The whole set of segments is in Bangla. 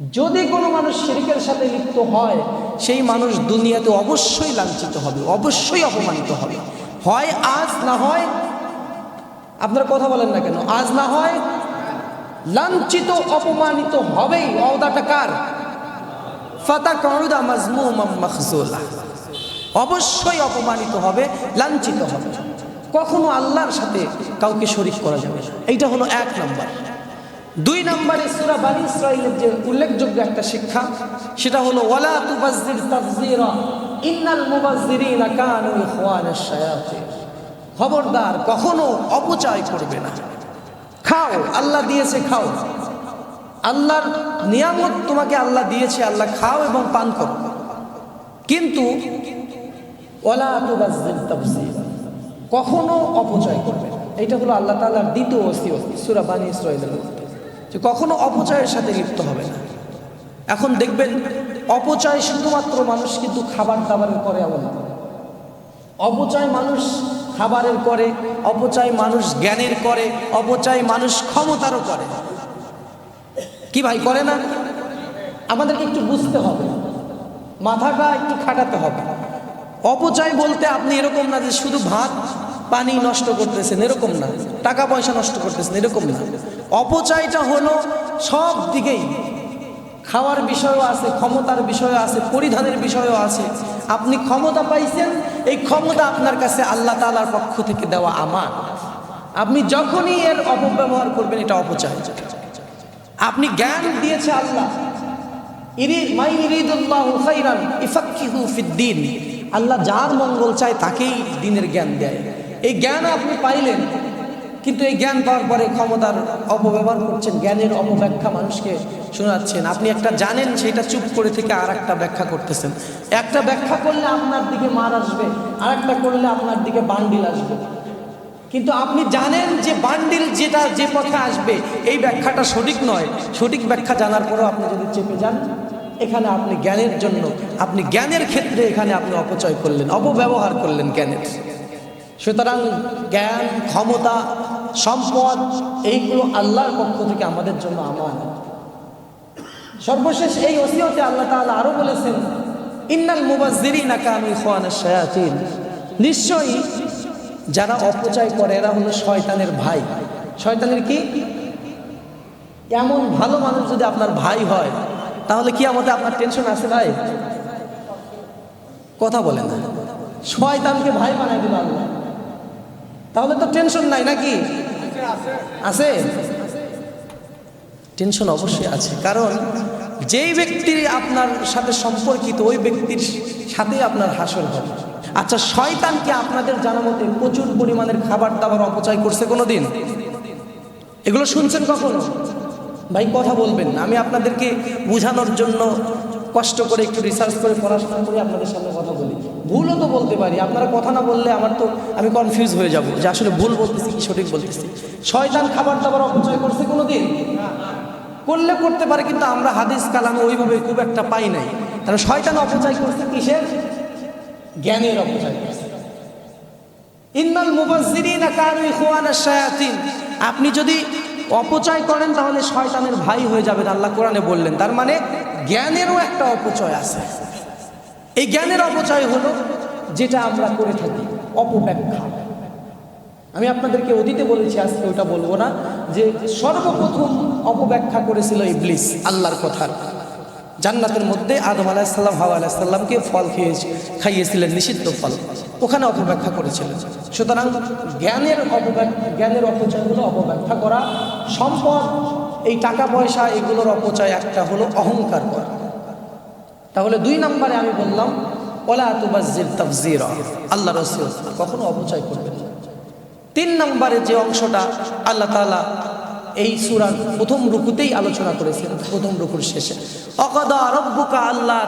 যদি কোনো মানুষ শিরিকের সাথে লিপ্ত হয়, সেই মানুষ দুনিয়াতে অবশ্যই লাঞ্ছিত হবে, অবশ্যই অপমানিত হবে। হয় আজ, না হয়, আপনারা কথা বলেন না কেন? আজ, না হয়, লাঞ্ছিত, অপমানিত হবেই। অদাটা কার? অবশ্যই অপমানিত হবে, লাঞ্ছিত হবে। কখনো আল্লাহর সাথে কাউকে শরিক করা যাবে এইটা হলো এক নম্বর। দুই নম্বরে সূরা বানি ইসরাইলের যে উল্লেখযোগ্য একটা শিক্ষা, সেটা হলো, ওয়ালা তুবাজ্জির তাফজিরা ইন্নাল মুবাজ্জিরিনা কানু ইখওয়ানাশ শায়াতিন। খবরদার কখনো অপচয় করবে না। খাও, আল্লাহ দিয়েছে, খাও। আল্লাহর নিয়ামত তোমাকে আল্লাহ দিয়েছে, আল্লাহ খাও এবং পান করো। কিন্তু ওলা তুবাজ্জির তাফজিরা কখনো অপচয় করবে না। এইটা হলো আল্লাহ তাআলার দ্বিতীয় ওসিয়ত সূরা বানি ইসরাইলের মধ্যে যে কখনো অপচয়ের সাথে লিপ্ত হবে না। এখন দেখবেন, অপচয় শুধুমাত্র মানুষ কিন্তু খাবার দাবারের করে এমন অপচয় মানুষ খাবারের করে অপচয় মানুষ জ্ঞানের করে অপচয় মানুষ ক্ষমতারও করে কি ভাই, করে না? আমাদেরকে একটু বুঝতে হবে। মাথাটা একটু খাটাতে হবে। অপচয় বলতে আপনি এরকম না যে শুধু ভাত পানি নষ্ট করতেছেন, এরকম না। টাকা পয়সা নষ্ট করতেছেন, এরকম না। অপচয়টা হলো সব দিকেই। খাওয়ার বিষয়ও আছে, ক্ষমতার বিষয়ও আছে, পরিধানের বিষয়ও আছে। আপনি ক্ষমতা পাইছেন, এই ক্ষমতা আপনার কাছে আল্লাহ তাআলার পক্ষ থেকে দেওয়া আমার। আপনি যখনই এর অপব্যবহার করবেন, এটা অপচয়। আপনি জ্ঞান দিয়েছে আল্লাহ। আল্লাহ যার মঙ্গল চায়, তাকেই দিনের জ্ঞান দেয়। এই জ্ঞান আপনি পাইলেন, কিন্তু এই জ্ঞান পাওয়ার পরে ক্ষমতার অপব্যবহার করছেন, জ্ঞানের অপব্যাখ্যা মানুষকে শোনাচ্ছেন। আপনি একটা জানেন সেটা চুপ করে থেকে আর একটা ব্যাখ্যা করতেছেন। একটা ব্যাখ্যা করলে আপনার দিকে মার আসবে আর একটা করলে আপনার দিকে বান্ডিল আসবে। কিন্তু আপনি জানেন যে বান্ডিল যেটা, যে পথে আসবে, এই ব্যাখ্যাটা সঠিক নয়। সঠিক ব্যাখ্যা জানার পরেও আপনি যদি চেপে যান, এখানে আপনি জ্ঞানের জন্য, আপনি জ্ঞানের ক্ষেত্রে এখানে আপনি অপচয় করলেন, অপব্যবহার করলেন জ্ঞানের। সুতরাং জ্ঞান, ক্ষমতা, সম্পদ, এইগুলো আল্লাহর পক্ষ থেকে আমাদের জন্য আমার সর্বশেষ এই ওসিয়তে আল্লাহ তাআলা আরও বলেছেন, ইন্নাল মুবাজ্জিরিনা কানু ইখওয়ানাশ শায়াতিন। নিশ্চয়ই যারা অপচয় করে, এরা হলো শয়তানের ভাই। শয়তানের কি? এমন ভালো মানুষ যদি আপনার ভাই হয়, তাহলে কি আমাদের আপনার টেনশন আছে ভাই? কথা বলে না। শয়তানকে ভাই বানাই দিল আল্লাহ। তাহলে তো টেনশন নাই নাকি? আছে? টেনশন অবশ্যই আছে, কারণ যেই ব্যক্তির আপনার সাথে সম্পর্কিত, ওই ব্যক্তির সাথেই আপনার হাসর হবে। আচ্ছা শয়তানকে আপনাদের জানা মতে প্রচুর পরিমাণের খাবার দাবার অপচয় করছে কোনো দিন এগুলো শুনছেন কখনো? ভাই, কথা বলবেন আমি আপনাদেরকে বোঝানোর জন্য কষ্ট করে একটু রিসার্চ করে পড়াশোনা করে আপনাদের সামনে কথা বলি। ভুলও তো বলতে পারি। আপনারা কথা না বললে আমার তো আমি কনফিউজ হয়ে যাব যে আসলে ভুল বলতেছি কি সঠিক বলতেছি। শয়তান খাবার দাবার অপচয় করছে কোনো দিন করলে করতে পারে, কিন্তু আমরা হাদিস কালাম ওইভাবে খুব একটা পাই নাই। তাহলে শয়তান অপচয় করছে কিসের? জ্ঞানের অপচয় করছে। আপনি যদি অপচয় করেন, তাহলে শয়তানের ভাই হয়ে যাবেন, আল্লাহ কোরআনে বললেন। তার মানে জ্ঞানেরও একটা অপচয় আছে। এই জ্ঞানের অপচয় হলো যেটা আমরা করে থাকি, অপব্যাখ্যা। আমি আপনাদেরকে অতীতে বলেছি, আজকে ওটা বলব না, যে সর্বপ্রথম অপব্যাখ্যা করেছিল ইবলিস, আল্লাহর কথার জান্নাতের মধ্যে আদম আলাহিসাল্লাম হাওয়া আলাহিসাল্লামকে ফল খেয়ে খাইয়েছিলেন নিষিদ্ধ ফল। ওখানে অপব্যাখ্যা করেছিলেন সুতরাং জ্ঞানের অপব্যাখ্যা, জ্ঞানের অপচয় হলো অপব্যাখ্যা করা। সম্পদ, এই টাকা পয়সা এগুলোর অপচয় একটা হলো অহংকার করা। তাহলে দুই নম্বরে আমি বললাম, ওলা তুবাজির তাফজির আল্লাহ রসুল কখনো অপচয় করবেন তিন নম্বরে যে অংশটা আল্লাহ তালা এই সুরার প্রথম রুকুতেই আলোচনা করেছেন, প্রথম রুকুর শেষে। আল্লাহ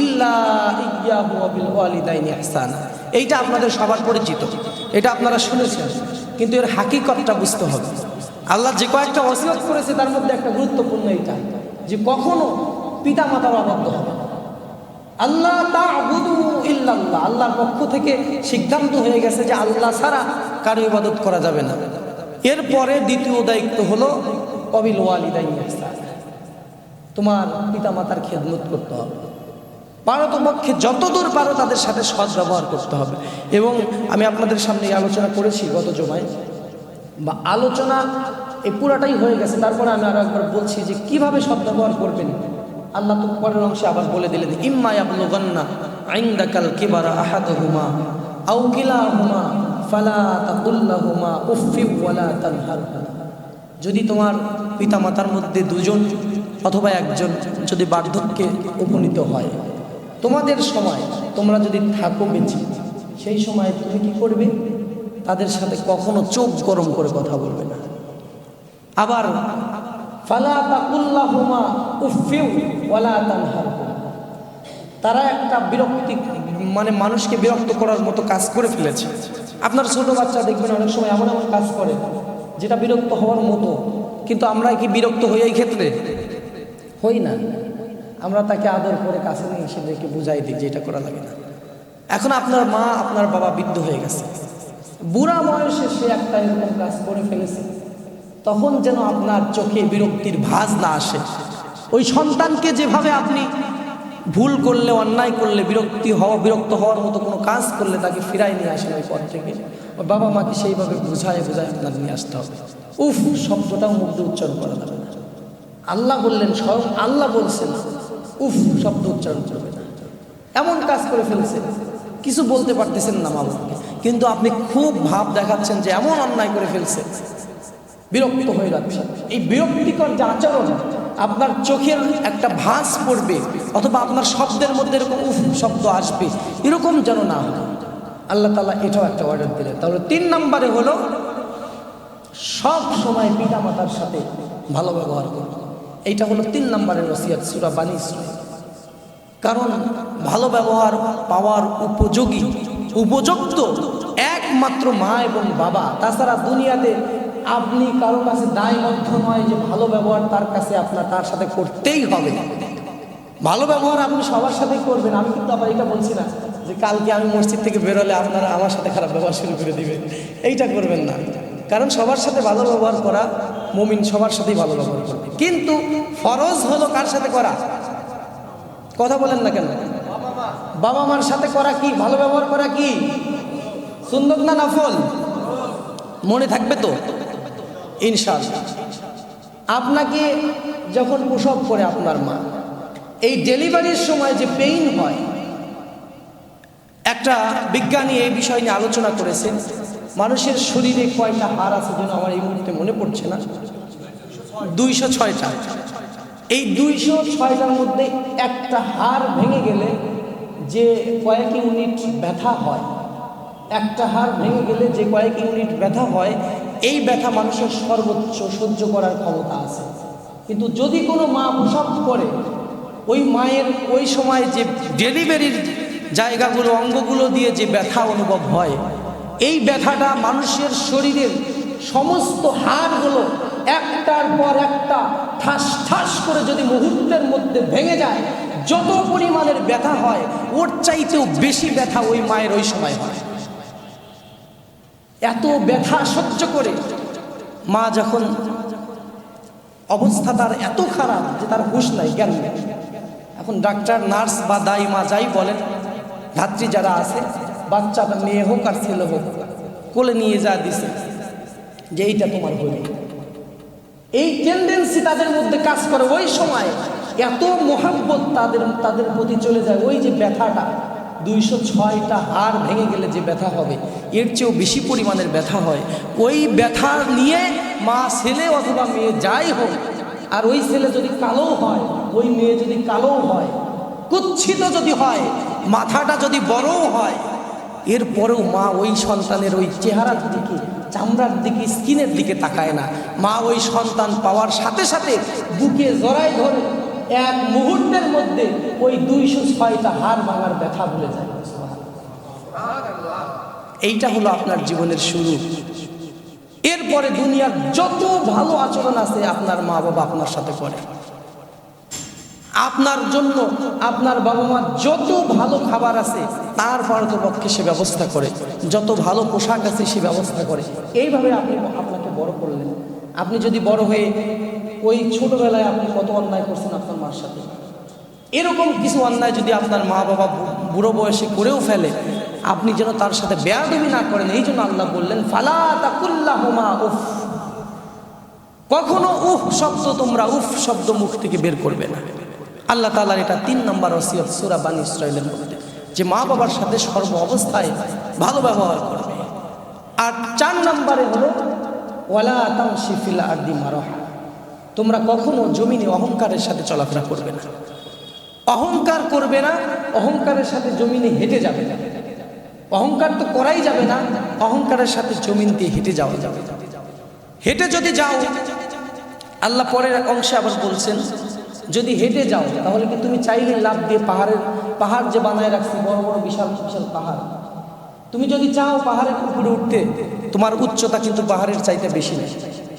ইল্লা এইটা আপনাদের সবার পরিচিত। এটা আপনারা শুনেছেন, কিন্তু এর হাকিকতটা বুঝতে হবে। আল্লাহ যে কয়েকটা ওসিয়ত করেছে, তার মধ্যে একটা গুরুত্বপূর্ণ এটা যে কখনো পিতা মাতার অবাধ্য হবে। আল্লাহ তা'বুদু ইল্লাল্লাহ। আল্লাহর পক্ষ থেকে সিদ্ধান্ত হয়ে গেছে যে আল্লাহ ছাড়া কারও ইবাদত করা যাবে না। এরপরে দ্বিতীয় দায়িত্ব হলো অবিল ওয়ালিদাইন ইহসান। তোমার পিতামাতার খেদমত করতে হবে। পারতপক্ষে যতদূর পারো তাদের সাথে সৎ ব্যবহার করতে হবে। এবং আমি আপনাদের সামনে আলোচনা করেছি গত জমায়। বা আলোচনা এই পুরাটাই হয়ে গেছে। তারপরে আমি আরও একবার বলছি যে কীভাবে সৎ ব্যবহার করবেন? আল্লাহ তো পরের অংশে আবার বলে দিলেন, ইম্মা ইয়াবলুগান্না আইন্দাকাল কিবারা আহাদহুমা আও কিলাহুমা ফালা তাকুল্লাহুমা উফফি ওয়ালা তানহারহুমা যদি তোমার পিতামাতার মধ্যে দুজন অথবা একজন যদি বার্ধক্যে উপনীত হয়, তোমাদের সময় তোমরা যদি থাকো বেঁচে, সেই সময় তুমি কি করবে? তাদের সাথে কখনো চোখ গরম করে কথা বলবে না। আবার, ফালা তাকুল্লাহুমা উফিউ ওয়ালা তানহারহুমা তারা একটা বিরক্তি মানে মানুষকে বিরক্ত করার মতো কাজ করে ফেলেছে। আপনার ছোট বাচ্চা দেখবেন অনেক সময় এমন এমন কাজ করে, যেটা বিরক্ত হওয়ার মতো। কিন্তু আমরা কি বিরক্ত হই এই ক্ষেত্রে? হই না। আমরা তাকে আদর করে কাছে নিয়ে এসে দেখে বুঝাই দিই যে এটা করা লাগে না। এখন আপনার মা, আপনার বাবা বৃদ্ধ হয়ে গেছে। বুড়া বয়সে সে একটা এরকম কাজ করে ফেলেছে। তখন যেন আপনার চোখে বিরক্তির ভাঁজ না আসে। ওই সন্তানকে যেভাবে আপনি ভুল করলে, অন্যায় করলে, বিরক্তি হওয়া, বিরক্ত হওয়ার মতো কোনো কাজ করলে তাকে ফিরাই নিয়ে আসেন ওই পথ থেকে। ওই বাবা মাকে সেইভাবে বুঝায় বুঝায় আপনার নিয়ে আসতে হবে। উফ, শব্দটাও দিয়ে উচ্চারণ করা যাবে না। আল্লাহ বললেন, স্বয়ং আল্লাহ বলছেন, উফ, শব্দ উচ্চারণ করবে না। এমন কাজ করে ফেলেছে। কিছু বলতে পারতেছেন না মা বাবাকে। কিন্তু আপনি খুব ভাব দেখাচ্ছেন যে এমন অন্যায় করে ফেলছে। বিরক্ত হয়ে যাচ্ছে এই বিরক্তিকর যে আচরণ আপনার চোখের একটা ভাঁজ পড়বে অথবা আপনার শব্দের মধ্যে এরকম উফ শব্দ আসবে। এরকম যেন না আল্লাহ তালা এটাও একটা অর্ডার দিলেন। তাহলে তিন নম্বরে হলো, সব সময় পিতা মাতার সাথে ভালো ব্যবহার করবে এইটা হলো তিন নম্বরের রসিয়াত সুরা ইসরাইল। কারণ ভালো ব্যবহার পাওয়ার উপযোগী। উপযুক্ত একমাত্র মা এবং বাবা। তাছাড়া দুনিয়াতে আপনি কারও কাছে দায়বদ্ধ নয় যে ভালো ব্যবহার তার কাছে আপনার, তার সাথে করতেই হবে। ভালো ব্যবহার আপনি সবার সাথেই করবেন। আমি কিন্তু আবার এটা বলছি না যে কালকে আমি মসজিদ থেকে বেরোলে আপনারা আমার সাথে খারাপ ব্যবহার শুরু করে দিবেন। এইটা করবেন না। কারণ সবার সাথে ভালো ব্যবহার করা মমিন সবার সাথেই ভালো ব্যবহার করবে। কিন্তু ফরজ হলো কার সাথে করা? কথা বলেন না কেন? বাবা মার সাথে করা কি? ভালো ব্যবহার করা কি? সুন্দর না নফল? মনে থাকবে তো? ইনশাআল্লাহ। আপনাকে যখন প্রসব করে আপনার মা, এই ডেলিভারির সময় যে পেইন হয়, একটা বিজ্ঞানী এই বিষয় নিয়ে আলোচনা করেছেন, মানুষের শরীরে কয়টা হার আছে যেন আমার এই মুহূর্তে মনে পড়ছে না? দুইশো ছয়টা। এই দুইশো ছয়টার মধ্যে একটা হাড় ভেঙে গেলে যে কয়েক ইউনিট ব্যথা হয় একটা হাড় ভেঙে গেলে যে কয়েক ইউনিট ব্যথা হয়, এই ব্যথা মানুষের সর্বোচ্চ সহ্য করার ক্ষমতা আছে। কিন্তু যদি কোনো মা প্রসব করে, ওই মায়ের ওই সময় যে ডেলিভারির জায়গাগুলো, অঙ্গগুলো দিয়ে যে ব্যথা অনুভব হয়, এই ব্যথাটা মানুষের শরীরের সমস্ত হাড়গুলো একটার পর একটা ঠাস ঠাস করে যদি মুহূর্তের মধ্যে ভেঙে যায়, যত পরিমাণের ব্যথা হয়, ওর চাইতেও বেশি ব্যথা ওই মায়ের ওই সময় হয়। এত ব্যথা সহ্য করে মা যখন অবস্থা তার এত খারাপ যে তার হুশ নাই, জ্ঞান এখন ডাক্তার, নার্স বা দাই মা যাই বলেন, ধাত্রী যারা আছে বাচ্চাটা মেয়ে হোক আর ছেলে হোক, কোলে নিয়ে যা দিছে, যে এইটা তোমার বলি এই টেন্ডেন্সি তাদের মধ্যে কাজ করে। ওই সময় এত মোহাব্বত তাদের তাদের প্রতি চলে যায়, ওই যে ব্যথাটা। দুইশো ছয়টা হাড় ভেঙে গেলে যে ব্যথা হবে, এর চেয়েও বেশি পরিমাণের ব্যথা হয়। ওই ব্যথা নিয়ে মা, ছেলে অথবা মেয়ে যাই হোক, আর ওই ছেলে যদি কালো হয়, ওই মেয়ে যদি কালো হয়, কুচ্ছিত যদি হয়, মাথাটা যদি বড়ও হয়, এরপরেও মা ওই সন্তানের ওই চেহারার দিকে, চামড়ার দিকে, স্কিনের দিকে তাকায় না। মা ওই সন্তান পাওয়ার সাথে সাথে বুকে জড়ায় ধরে এক মুহূর্তের মধ্যে ওই দুইশো ছয়টা হার ভাঙার ব্যথা ভুলে যায়। এইটা হলো আপনার জীবনের শুরু। এরপরে দুনিয়ার যত ভালো আচরণ আছে, আপনার মা বাবা আপনার সাথে করে। আপনার জন্য আপনার বাবা মা যত ভালো খাবার আছে, তার পক্ষে সে ব্যবস্থা করে। যত ভালো পোশাক আছে, সে ব্যবস্থা করে। এইভাবে আপনি আপনাকে বড় করলেন। আপনি যদি বড় হয়ে ওই ছোটবেলায় আপনি কত অন্যায় করছেন আপনার মার সাথে? এরকম কিছু অন্যায় যদি আপনার মা বাবা বুড়ো বয়সে করেও ফেলে, আপনি যেন তার সাথে বেয়াদবি না করেন, এই জন্য আল্লাহ বললেন, ফালা তাকুল্লাহুমা উফ। কখনো উফ শব্দ তোমরা উফ শব্দ মুখ থেকে বের করবে না। আল্লাহ তালার এটা তিন নম্বর ওসিয়ত সুরা বানী ইসরায়েলের মধ্যে, যে মা বাবার সাথে সর্ব অবস্থায় ভালো ব্যবহার করবে। আর চার নম্বরে হলো, ওয়ালা তামশি ফিল আরদি মারহা তোমরা কখনো জমিনে অহংকারের সাথে চলাফেরা করবে না। অহংকার করবে না, অহংকারের সাথে জমিনে হেঁটে যাবে। অহংকার তো করাই যাবে না, অহংকারের সাথে জমিন দিয়ে হেঁটে যাওয়া যাবে। হেঁটে যদি যাও, আল্লাহ পরের অংশে আবার বলছেন, যদি হেঁটে যাও, তাহলে কি তুমি চাইলে লাভ দিয়ে পাহাড়ের, পাহাড় যে বানায় রাখছি, বড় বড় বিশাল বিশাল পাহাড়। তুমি যদি চাও পাহাড়ের উপরে উঠতে, তোমার উচ্চতা কিন্তু পাহাড়ের চাইতে বেশি নেই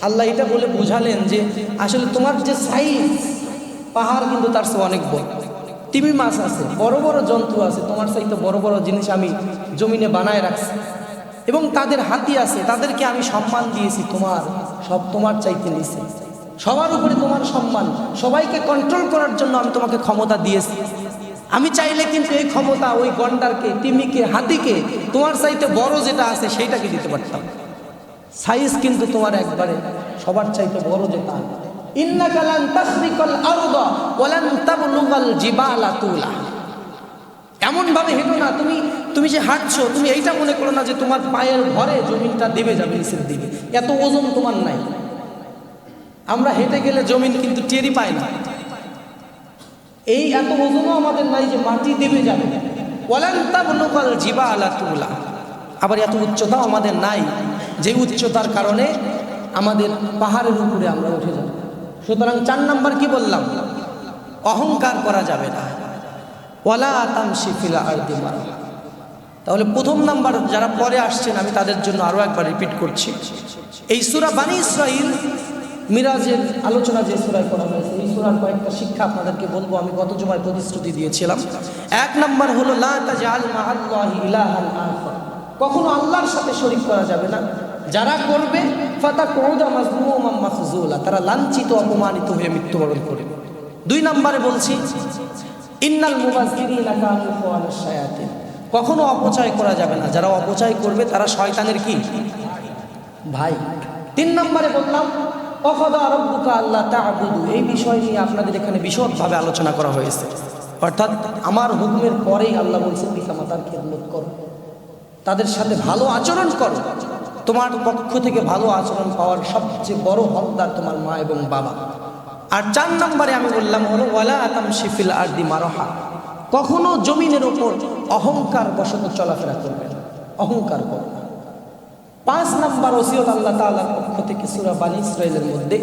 আল্লাহ এটা বলে বুঝালেন যে আসলে তোমার যে সাইজ পাহাড় কিন্তু তার চেয়ে অনেক বড়। তিমি মাছ আছে, বড় বড় জন্তু আছে, তোমার চাইতে বড় বড় জিনিস আমি জমিনে বানায় রাখছি। এবং তাদের হাতি আছে, তাদেরকে আমি সম্মান দিয়েছি, তোমার সব তোমার চাইতে নিছি সবার উপরে তোমার সম্মান, সবাইকে কন্ট্রোল করার জন্য আমি তোমাকে ক্ষমতা দিয়েছি। আমি চাইলে কিন্তু এই ক্ষমতা ওই গন্ডারকে টিমিকে হাতিকে তোমার চাইতে বড় যেটা আছে, সেইটাকে দিতে পারতাম। সাইজ কিন্তু তোমার একবারে সবার চাইতে বড় ভাবে হেঁটো না, তুমি তুমি যে তুমি এইটা মনে করো না যে তোমার পায়ের জমিনটা দেবে যাবে দিকে। এত ওজন তোমার নাই। আমরা হেঁটে গেলে জমিন কিন্তু টেরি পায় না। এই এত ওজনও আমাদের নাই যে মাটি দেবে যাবে। ওয়ালান্তা বলুকাল জিবা আলা তুলা। আবার এত উচ্চতাও আমাদের নাই। যে উচ্চতার কারণে আমাদের পাহাড়ের উপরে আমরা উঠে যাব। সুতরাং চার নাম্বার কি বললাম? অহংকার করা যাবে না। ওয়ালা আতাম শিফিলা আর দিমার তাহলে প্রথম নাম্বার যারা পরে আসছেন, আমি তাদের জন্য আরও একবার রিপিট করছি। এই সুরা বানী ইসরাইল মিরাজের আলোচনা যে সুরায় করা হয়েছে, এই সুরার কয়েকটা শিক্ষা আপনাদেরকে বলব। আমি গত জমায় প্রতিশ্রুতি দিয়েছিলাম। এক নাম্বার হলো, লা তাজআল মা'আল্লাহি ইলাহান আখার। কখনো আল্লাহর সাথে শরীক করা যাবে না। যারা করবে ফাতা কৌদা মাজমুমান মাখজুলা, তারা লাঞ্ছিত, অপমানিত হয়ে মৃত্যুবরণ করে দুই নম্বরে বলছি, ইন্নাল শায়াতিন। কখনো অপচয় করা যাবে না। যারা অপচয় করবে, তারা শয়তানের কি? ভাই। তিন নম্বরে বললাম অখদা আরব্বুকা আল্লাহ তা'বুদু। এই বিষয় নিয়ে আপনাদের এখানে বিশদভাবে আলোচনা করা হয়েছে। অর্থাৎ আমার হুকুমের পরেই আল্লাহ বলছেন, পিতামাতার খেদমত করো। তাদের সাথে ভালো আচরণ করো। তোমার পক্ষ থেকে ভালো আচরণ পাওয়ার সবচেয়ে বড় হকদার তোমার মা এবং বাবা। আর চার নম্বরে আমি বললাম হলো, ওয়ালা আতাম শিফিল আরদি মারহা। কখনো জমিনের ওপর অহংকার বসত চলাফেরা করবে না। অহংকার করবে পাঁচ নাম্বার ওসিয়ত আল্লাহ তাআলার পক্ষ থেকে সূরা বানী ইসরাইলের মধ্যে,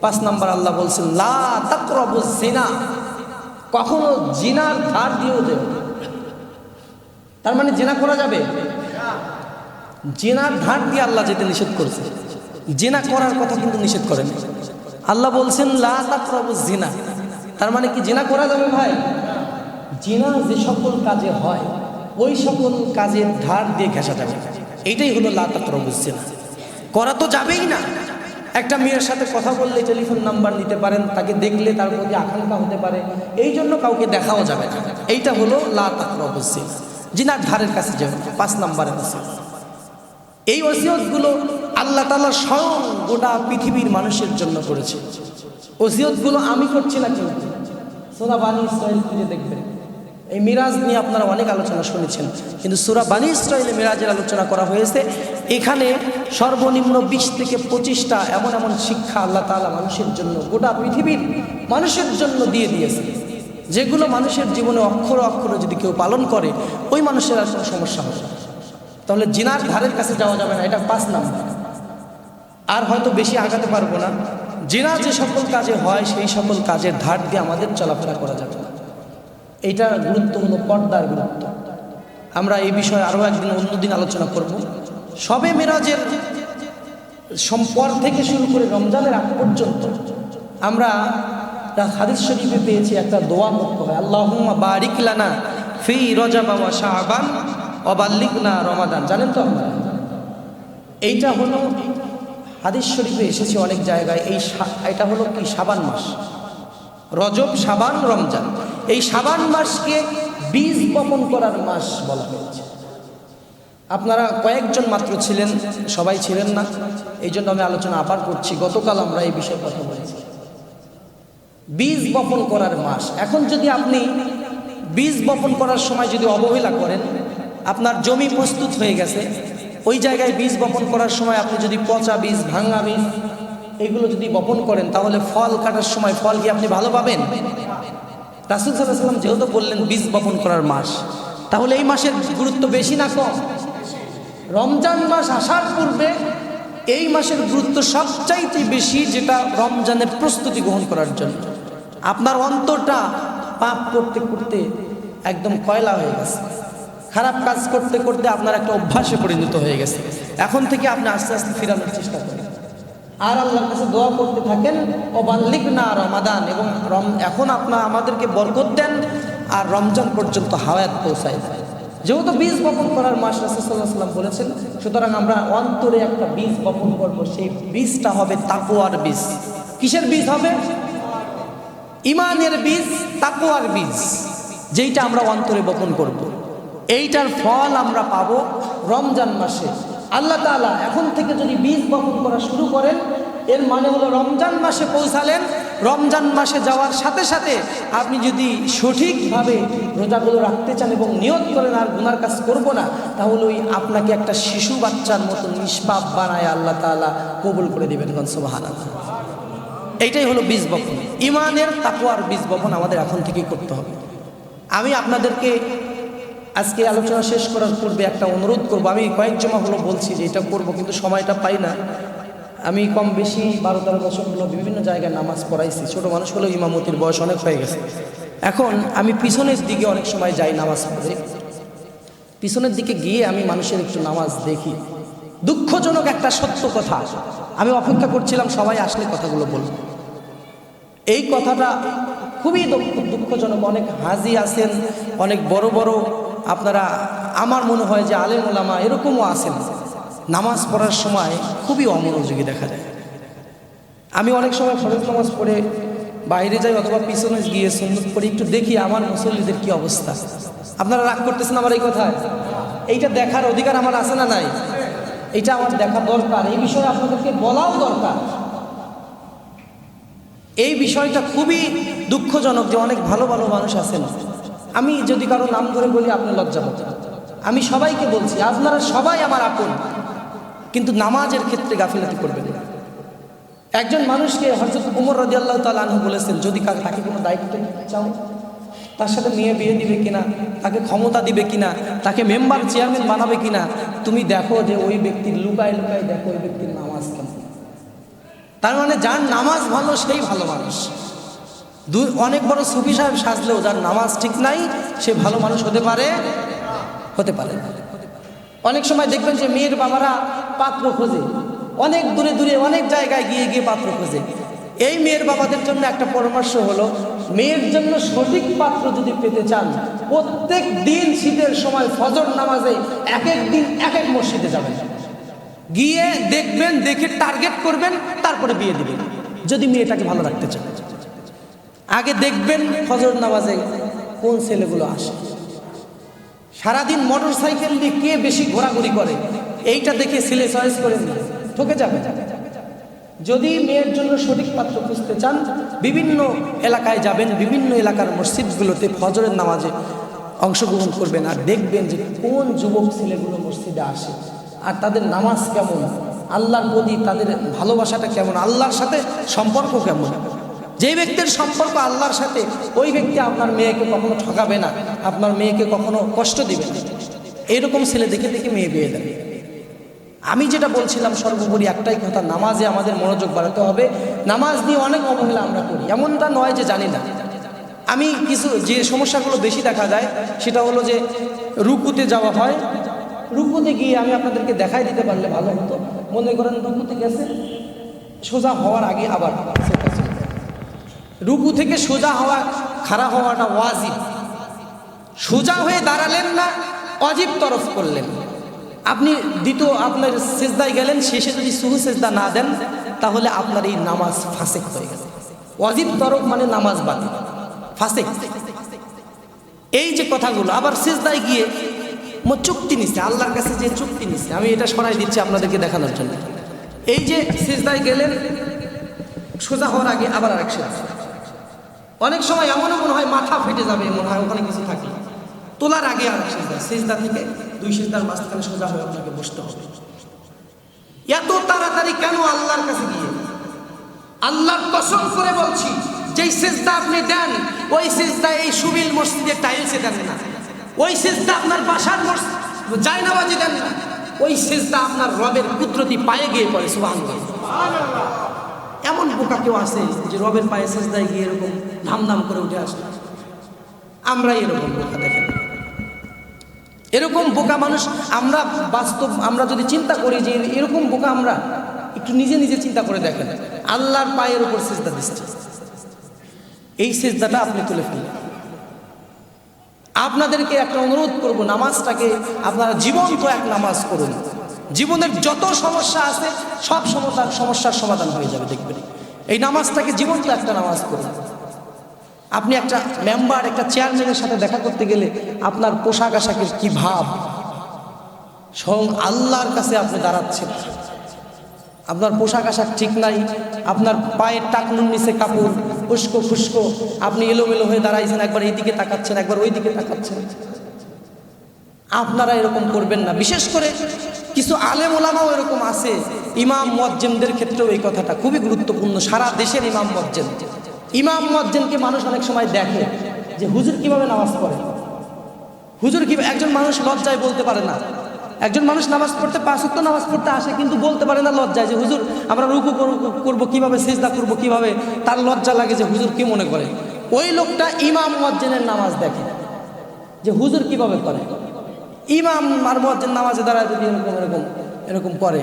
পাঁচ নাম্বার আল্লাহ বলছেন, লা তাকরাবু জিনা। কখনো জিনার ধার দিও দেও তার মানে জেনা করা যাবে? জেনার ধার দিয়ে আল্লাহ যেতে নিষেধ করেছে। জেনা করার কথা কিন্তু নিষেধ করেন। আল্লাহ বলছেন, লা জিনা। তার মানে কি জেনা করা যাবে ভাই? জেনা যে সকল কাজে হয়, ওই সকল কাজের ধার দিয়ে ঘেঁষা যাবে। এইটাই হলো লা করা তো যাবেই না। একটা মেয়ের সাথে কথা বললে টেলিফোন নাম্বার নিতে পারেন, তাকে দেখলে তার প্রতি আকাঙ্ক্ষা হতে পারে। এই জন্য কাউকে দেখাও যাবে না। এইটা হলো লা জিনার ধারের কাছে যাবে না। পাঁচ নাম্বারে আছে এই ওসিয়তগুলো আল্লাহ তালা স্বয়ং গোটা পৃথিবীর মানুষের জন্য করেছে। ওসিয়তগুলো আমি করছি না কিন্তু সোনা বানী ইসরায়েল খুঁজে দেখবেন। এই মিরাজ নিয়ে আপনারা অনেক আলোচনা শুনেছেন, কিন্তু সুরা বানী ইসরায়েলে মিরাজের আলোচনা করা হয়েছে। এখানে সর্বনিম্ন বিশ থেকে পঁচিশটা এমন এমন শিক্ষা আল্লাহ তালা মানুষের জন্য, গোটা পৃথিবীর মানুষের জন্য দিয়ে দিয়েছে। যেগুলো মানুষের জীবনে অক্ষর অক্ষরে যদি কেউ পালন করে, ওই মানুষের আর কোনো সমস্যা হবে তাহলে জিনার ধারের কাছে যাওয়া যাবে না, এটা পাঁচ নাম্বার। আর হয়তো বেশি আগাতে পারব না। জিনা যে সকল কাজে হয়, সেই সকল কাজের ধার দিয়ে আমাদের চলাফেরা করা যাবে না। এইটার গুরুত্ব পর্দার গুরুত্ব। আমরা এই বিষয়ে আরও একদিন অন্যদিন আলোচনা করব। সবে মেরাজের সম্পর থেকে শুরু করে রমজানের আগ পর্যন্ত আমরা হাদিস শরীফে পেয়েছি, একটা দোয়া করতে হয় আল্লাহুম্মা বারিকলানা ফি রজাবা ওয়া শাবান ওয়া বাল্লিগনা রমাদান। জানেন তো আপনারা? এইটা হলো হাদিস শরীফে এসেছে অনেক জায়গায়। এই এটা হলো কি? সাবান মাস। রজব সাবান রমজান। এই সাবান মাসকে বীজ বপন করার মাস বলা হয়েছে। আপনারা কয়েকজন মাত্র ছিলেন, সবাই ছিলেন না। এই জন্য আমি আলোচনা আবার করছি। গতকাল আমরা এই বিষয়ে কথা বলেছি। বীজ বপন করার মাস। এখন যদি আপনি বীজ বপন করার সময় যদি অবহেলা করেন, আপনার জমি প্রস্তুত হয়ে গেছে, ওই জায়গায় বীজ বপন করার সময় আপনি যদি পচা বীজ, ভাঙা বীজ এগুলো যদি বপন করেন, তাহলে ফল কাটার সময় ফল কি আপনি ভালো পাবেন? রাসুল সাল্লাহ সাল্লাম যেহেতু বললেন বীজ বপন করার মাস, তাহলে এই মাসের গুরুত্ব বেশি না কম? রমজান মাস আসার পূর্বে এই মাসের গুরুত্ব সবচাইতে বেশি, যেটা রমজানের প্রস্তুতি গ্রহণ করার জন্য। আপনার অন্তরটা পাপ করতে করতে একদম কয়লা হয়ে গেছে। খারাপ কাজ করতে করতে আপনার একটা অভ্যাসে পরিণত হয়ে গেছে। এখন থেকে আপনি আস্তে আস্তে ফিরানোর চেষ্টা করেন। আর আল্লাহর কাছে দোয়া করতে থাকেন ও বাল্লিক না রমাদান এবং রম এখন আপনার আমাদেরকে বরকত দেন আর রমজান পর্যন্ত হাওয়াত পৌঁছায়। যেহেতু বীজ বপন করার মাস রাসুল্লাহ সাল্লাম বলেছেন, সুতরাং আমরা অন্তরে একটা বীজ বপন করব, সেই বীজটা হবে তাকুয়ার বীজ। কিসের বীজ হবে? ইমানের বীজ তাকুয়ার বীজ, যেইটা আমরা অন্তরে বপন করব। এইটার ফল আমরা পাব রমজান মাসে। আল্লাহ তাআলা এখন থেকে যদি বীজ বপন করা শুরু করেন, এর মানে হলো রমজান মাসে পৌঁছালেন। রমজান মাসে যাওয়ার সাথে সাথে আপনি যদি সঠিকভাবে রোজাগুলো রাখতে চান এবং নিয়ত করেন, আর গুনার কাজ করব না, তাহলে ওই আপনাকে একটা শিশু বাচ্চার মতো নিষ্পাপ বানায় আল্লাহ তাআলা কবুল করে দেবেন গনসবাহান এইটাই হলো বীজ বপন। ইমানের তাকুয়ার বীজ বপন আমাদের এখন থেকেই করতে হবে। আমি আপনাদেরকে আজকে আলোচনা শেষ করার পূর্বে একটা অনুরোধ করব। আমি কয়েক জমা হলো বলছি যে এটা করব, কিন্তু সময়টা পাই না। আমি কম বেশি বারো তেরো বছর হলো বিভিন্ন জায়গায় নামাজ পড়াইছি। ছোট মানুষ হলেও ইমামতির বয়স অনেক হয়ে গেছে। এখন আমি পিছনের দিকে অনেক সময় যাই নামাজ পড়ে। পিছনের দিকে গিয়ে আমি মানুষের একটু নামাজ দেখি। দুঃখজনক একটা সত্য কথা। আমি অপেক্ষা করছিলাম সবাই আসলে কথাগুলো বলব এই কথাটা খুবই দুঃখ- দুঃখজনক। অনেক হাজি আছেন, অনেক বড় বড়, আপনারা, আমার মনে হয় যে আলেম ওলামা এরকমও আছেন। নামাজ পড়ার সময় খুবই অমনোযোগী দেখা যায়। আমি অনেক সময় ফরজ নামাজ পড়ে বাইরে যাই অথবা পিছনে গিয়ে সুন্দর পড়ে একটু দেখি আমার মুসল্লিদের কি অবস্থা। আপনারা রাগ করতেছেন আমার এই কথায়? এইটা দেখার অধিকার আমার আছে না নাই? এটা আমার দেখা দরকার। এই বিষয়ে আপনাদেরকে বলাও দরকার। এই বিষয়টা খুবই দুঃখজনক যে অনেক ভালো ভালো মানুষ আছেন। আমি যদি কারও নাম ধরে বলি, আপনি লজ্জা পাবেন। আমি সবাইকে বলছি, আপনারা সবাই আমার আপন, কিন্তু নামাজের ক্ষেত্রে গাফিলাতি করবেন না। একজন মানুষকে হজরত উমর রাজি আল্লাহ তালু বলেছেন, যদি তাকে কোনো দায়িত্ব দিতে চাও, তার সাথে মেয়ে বিয়ে দিবে কিনা, তাকে ক্ষমতা দিবে কিনা, তাকে মেম্বার চেয়ারম্যান বানাবে কিনা, তুমি দেখো যে ওই ব্যক্তির লুকায় লুকায় দেখো, ওই ব্যক্তির নামাজ কেমন? তার মানে যার নামাজ ভালো, সেই ভালো মানুষ। দু, অনেক বড় সুফি সাহেব সাজলেও যার নামাজ ঠিক নাই, সে ভালো মানুষ হতে পারে? হতে পারে অনেক সময় দেখবেন যে মেয়ের বাবারা পাত্র খোঁজে। অনেক দূরে দূরে, অনেক জায়গায় গিয়ে গিয়ে পাত্র খোঁজে। এই মেয়ের বাবাদের জন্য একটা পরামর্শ হলো, মেয়ের জন্য সঠিক পাত্র যদি পেতে চান, প্রত্যেক দিন শীতের সময় ফজর নামাজে এক এক দিন এক এক মসজিদে যাবেন। গিয়ে দেখবেন, দেখে টার্গেট করবেন, তারপরে বিয়ে দিবেন। যদি মেয়েটাকে ভালো রাখতে চান। আগে দেখবেন ফজর নামাজে কোন ছেলেগুলো আসে। সারাদিন মোটর সাইকেল নিয়ে কে বেশি ঘোরাঘুরি করে? এইটা দেখে ছেলে চয়েস করে ঠকে যাবে। যদি মেয়ের জন্য সঠিক পাত্র খুঁজতে চান, বিভিন্ন এলাকায় যাবেন, বিভিন্ন এলাকার মসজিদগুলোতে ফজরের নামাজে অংশগ্রহণ করবেন আর দেখবেন যে কোন যুবক ছেলেগুলো মসজিদে আসে। আর তাদের নামাজ কেমন? আল্লাহর প্রতি তাদের ভালোবাসাটা কেমন? আল্লাহর সাথে সম্পর্ক কেমন? যে ব্যক্তির সম্পর্ক আল্লাহর সাথে, ওই ব্যক্তি আপনার মেয়েকে কখনো ঠকাবে না, আপনার মেয়েকে কখনো কষ্ট দিবে না। এরকম ছেলে দেখে দেখে মেয়ে বিয়ে দেবে আমি যেটা বলছিলাম সর্বোপরি একটাই কথা, নামাজে আমাদের মনোযোগ বাড়াতে হবে। নামাজ নিয়ে অনেক অবহেলা আমরা করি, এমনটা নয় যে জানি না। আমি কিছু যে সমস্যাগুলো বেশি দেখা যায়, সেটা হলো যে রুকুতে যাওয়া হয় রুকুতে গিয়ে আমি আপনাদেরকে দেখাই দিতে পারলে ভালো হতো। মনে করেন রুকুতে গেছে, সোজা হওয়ার আগে আবার রুকু থেকে সোজা হওয়া খাড়া হওয়াটা ওয়াজিব। সোজা হয়ে দাঁড়ালেন না, অজিব তরফ করলেন। আপনি দ্বিতীয় আপনার সেজদায় গেলেন, শেষে যদি সুহু সেজদা না দেন, তাহলে আপনার এই নামাজ ফাসেক হয়ে গেল ওয়াজিব তরফ মানে নামাজ বাতিল, ফাসেক। এই যে কথাগুলো, আবার সেজদায় গিয়ে চুক্তি নিচ্ছে আল্লাহর কাছে যে চুক্তি নিচ্ছে আমি এটা সরাই দিচ্ছি আপনাদেরকে দেখানোর জন্য। এই যে সেজদায় গেলেন, সোজা হওয়ার আগে আবার আরেক সেজদা অনেক সময় এমনও মনে হয়, মাথা ফেটে যাবে, মনে হয় ওখানে কিছু থাকে তোলার আগে আরেক সেজদা সেজদা থেকে দুই সেজদার মাঝখানে সোজা হয়ে আপনাকে বসতে হবে। এত তাড়াতাড়ি কেন আল্লাহর কাছে গিয়ে? আল্লাহর কসম করে বলছি, যেই সেজদা আপনি দেন, ওই সেজদা এই সুবিল মসজিদে টাইলসে দেন না। ওই সেজদা আপনার বাসার জায়নাবাজে দেন না। ওই সেজদা আপনার রবের কুদরতি পায়ে গিয়ে পড়ে সুবাহ এমন বোকা কেউ আছে যে রবের পায়ে সেজদায় গিয়ে এরকম ধাম ধাম করে উঠে আসে? আমরা এরকম বোকা, দেখেন। এরকম বোকা মানুষ আমরা বাস্তব আমরা যদি চিন্তা করি যে এরকম বোকা আমরা, একটু নিজে নিজে চিন্তা করে দেখেন। আল্লাহর পায়ের উপর সেজদা দিচ্ছে। এই সেজদাটা আপনি তুলে ফেললেন আপনাদেরকে একটা অনুরোধ করব, নামাজটাকে আপনারা জীবন্ত এক নামাজ করুন। জীবনের যত সমস্যা আছে, সব সমস্যার সমস্যার সমাধান হয়ে যাবে, দেখবেন। এই নামাজটাকে জীবন্ত একটা নামাজ করুন। আপনি একটা মেম্বার, একটা চেয়ারম্যানের সাথে দেখা করতে গেলে আপনার পোশাক আশাকের কি ভাব? স্বয়ং আল্লাহর কাছে আপনি দাঁড়াচ্ছেন। আপনার পোশাক আশাক ঠিক নাই, আপনার পায়ের টাকনুর নিচে কাপড় ফুসকো ফুস্কো আপনি এলোমেলো হয়ে দাঁড়াইছেন, একবার এইদিকে তাকাচ্ছেন, একবার ওই দিকে তাকাচ্ছেন। আপনারা এরকম করবেন না। বিশেষ করে কিছু আলেম ওলামাও এরকম আছে। ইমাম মজ্জেমদের ক্ষেত্রেও এই কথাটা খুবই গুরুত্বপূর্ণ। সারা দেশের ইমাম মজ্জেম ইমাম মজ্জেমকে মানুষ অনেক সময় দেখে যে হুজুর কীভাবে নামাজ পড়ে? হুজুর কি একজন মানুষ লজ্জায় বলতে পারে না। একজন মানুষ নামাজ পড়তে পাঁচত্ব নামাজ পড়তে আসে, কিন্তু বলতে পারে না লজ্জায় যে, হুজুর, আমরা রুকু করব- কীভাবে, সেজদা করব কীভাবে? তার লজ্জা লাগে যে, হুজুর, কি মনে করে? ওই লোকটা ইমাম মজ্জেনের নামাজ দেখে। যে, হুজুর, কীভাবে করে? ইমাম আর মজ্জেন নামাজে দাঁড়ায় যদি এরকম এরকম এরকম করে,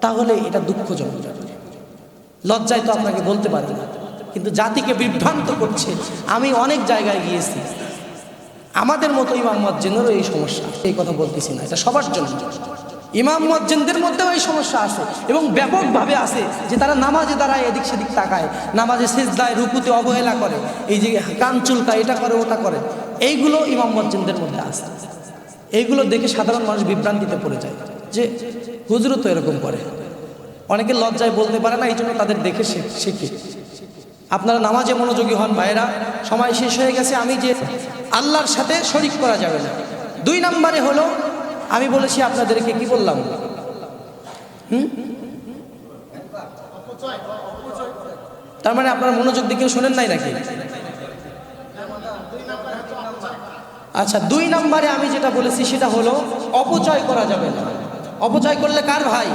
তাহলে এটা দুঃখজনক। লজ্জায় তো আপনাকে বলতে পারে না, কিন্তু জাতিকে বিভ্রান্ত করছে। আমি অনেক জায়গায় গিয়েছি আমাদের মতো ইমাম মজ্জেনেরও এই সমস্যা এই কথা বলতেছি না, এটা সবার জন্য। ইমাম মজ্জেনদের মধ্যেও এই সমস্যা আছে এবং ব্যাপকভাবে আছে যে তারা নামাজে দাঁড়ায়, এদিক সেদিক তাকায়, নামাজে সেজদায়, রুকুতে অবহেলা করে, এই যে কান চুলকা এটা করে, ওটা করে, এইগুলো ইমাম মজ্জেনদের মধ্যে আছে। এইগুলো দেখে সাধারণ মানুষ বিভ্রান্তিতে পড়ে যায় যে হুজুরও তো এরকম করে। অনেকে লজ্জায় বলতে পারে না এই জন্য তাদের দেখে শেখে আপনারা নামাজে মনোযোগী হন ভাইরা সময় শেষ হয়ে গেছে, আমি যে আল্লাহর সাথে শরিক করা যাবে না। দুই নম্বরে হলো, আমি বলেছি আপনাদেরকে কি বললাম? হুম? তার মানে আপনারা মনোযোগ দিকেও শোনেন নাই নাকি? আচ্ছা দুই নম্বরে আমি যেটা বলেছি সেটা হলো, অপচয় করা যাবে না। অপচয় করলে কার ভাই?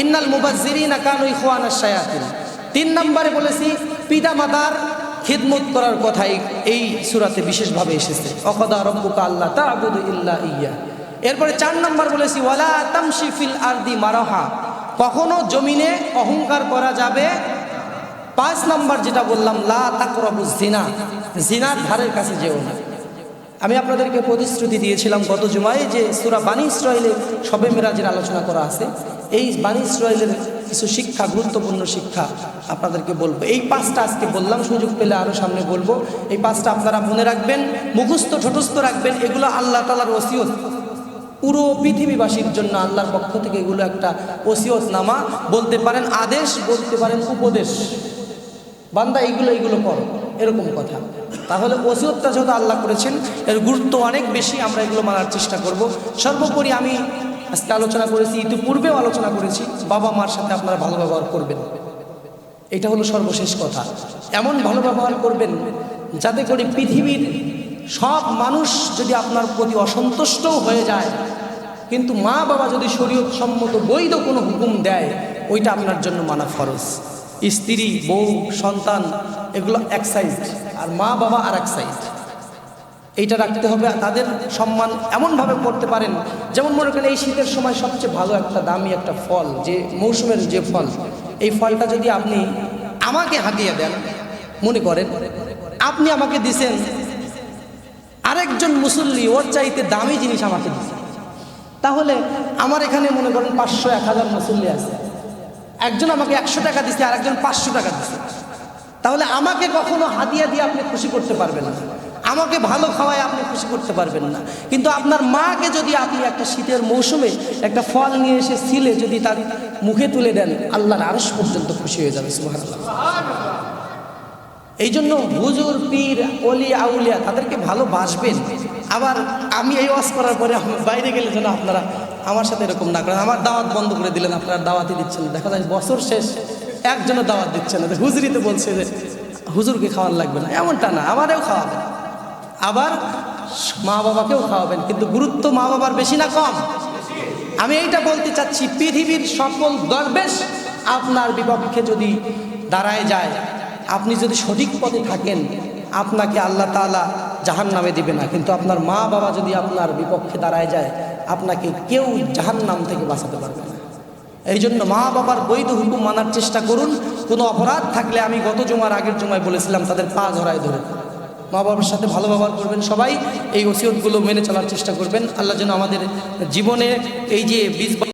ইন্নাল মুবাজ্জিরিনা কানু ইখওয়ানাশ শায়াতিন। তিন নম্বরে বলেছি পিতা মাতার খিদমত করার কথাই এই সুরাতে বিশেষভাবে এসেছে। অকদা রব্বুকা আল্লাহ তা'বুদু ইল্লা ইয়া। এরপরে চার নম্বর বলেছি, ওয়ালা তামশি ফিল আরদি মারাহা। কখনো জমিনে অহংকার করা যাবে? পাঁচ নম্বর যেটা বললাম, লা তাকরবু জিনা। জিনার ধারের কাছে যেও না। আমি আপনাদেরকে প্রতিশ্রুতি দিয়েছিলাম গত জুমায় যে সুরা বানী ইসরায়েলে সবে মেরাজের আলোচনা করা আছে। এই বানী ইসরায়েলের কিছু শিক্ষা, গুরুত্বপূর্ণ শিক্ষা আপনাদেরকে বলব। এই পাঁচটা আজকে বললাম, সুযোগ পেলে আরও সামনে বলব। এই পাঁচটা আপনারা মনে রাখবেন, মুখস্থ, ঠোটস্থ রাখবেন, এগুলো আল্লাহ তালার ওসিয়ত। পুরো পৃথিবীবাসীর জন্য আল্লাহর পক্ষ থেকে এগুলো একটা ওসিয়ত নামা। বলতে পারেন আদেশ, বলতে পারেন উপদেশ। বান্দা এইগুলো এইগুলো করো। এরকম কথা। তাহলে ওসিয়তটা যেহেতু আল্লাহ করেছেন, এর গুরুত্ব অনেক বেশি আমরা এগুলো মানার চেষ্টা করব। সর্বোপরি আমি আজকে আলোচনা করেছি, ইতিপূর্বেও আলোচনা করেছি, বাবা মার সাথে আপনারা ভালো ব্যবহার করবেন। এটা হলো সর্বশেষ কথা। এমন ভালো ব্যবহার করবেন যাতে করে পৃথিবীর সব মানুষ যদি আপনার প্রতি অসন্তুষ্টও হয়ে যায়, কিন্তু মা বাবা যদি শরীয়ত সম্মত বৈধ কোনো হুকুম দেয়, ওইটা আপনার জন্য মানা ফরজ। স্ত্রী, বউ, সন্তান, এগুলো এক সাইড আর মা বাবা আর এক সাইড এইটা রাখতে হবে তাদের সম্মান এমনভাবে করতে পারেন, যেমন মনে করেন এই শীতের সময় সবচেয়ে ভালো একটা দামি একটা ফল, যে মৌসুমের যে ফল, এই ফলটা যদি আপনি আমাকে হাতিয়ে দেন, মনে করেন আপনি আমাকে দিছেন, আরেকজন মুসল্লি ওর চাইতে দামি জিনিস আমাকে দিচ্ছে তাহলে আমার এখানে মনে করেন পাঁচশো, এক হাজার মুসল্লি আছে। একজন আমাকে একশো টাকা দিচ্ছে আর একজন পাঁচশো টাকা দিচ্ছে তাহলে আমাকে কখনো হাদিয়া দিয়ে আপনি খুশি করতে পারবেন না। আমাকে ভালো খাওয়ায় আপনি খুশি করতে পারবেন না। কিন্তু আপনার মাকে যদি আপনি একটা শীতের মৌসুমে একটা ফল নিয়ে এসে ছিলে যদি তার মুখে তুলে দেন, আল্লাহর আরস পর্যন্ত খুশি হয়ে যাবে এই জন্য হুজুর, পীর অলি আউলিয়া তাদেরকে ভালোবাসবেন। আবার আমি এই ওয়াজ করার পরে বাইরে গেলে যেন আপনারা আমার সাথে এরকম না করেন। আমার দাওয়াত বন্ধ করে দিলেন, আপনারা দাওয়াতই দিচ্ছেন। দেখা যায় বছর শেষ, একজনও দাওয়াত দিচ্ছে না। তো হুজুরই তো বলছে যে, হুজুরকে খাওয়ার লাগবে না। এমনটা না, আমারেও খাওয়াবেন। আবার মা বাবাকেও খাওয়াবেন, কিন্তু গুরুত্ব মা বাবার বেশি না কম? আমি এইটা বলতে চাচ্ছি, পৃথিবীর সকল দরবেশ আপনার বিপক্ষে যদি দাঁড়ায় যায়, আপনি যদি সঠিক পথে থাকেন, আপনাকে আল্লাহ তাআলা জাহান নামে দিবে না। কিন্তু আপনার মা বাবা যদি আপনার বিপক্ষে দাঁড়ায় যায় আপনাকে কেউ জাহান নাম থেকে বাঁচাতে পারবে না। এই জন্য মা বাবার বৈধ হুকুম মানার চেষ্টা করুন। কোনো অপরাধ থাকলে আমি গত জমার আগের জমায় বলেছিলাম, তাদের পা ধরায় ধরে মা বাবার সাথে ভালো ব্যবহার করবেন সবাই, এই ওসিয়তগুলো মেনে চলার চেষ্টা করবেন। আল্লাহ যেন আমাদের জীবনে এই যে বীজ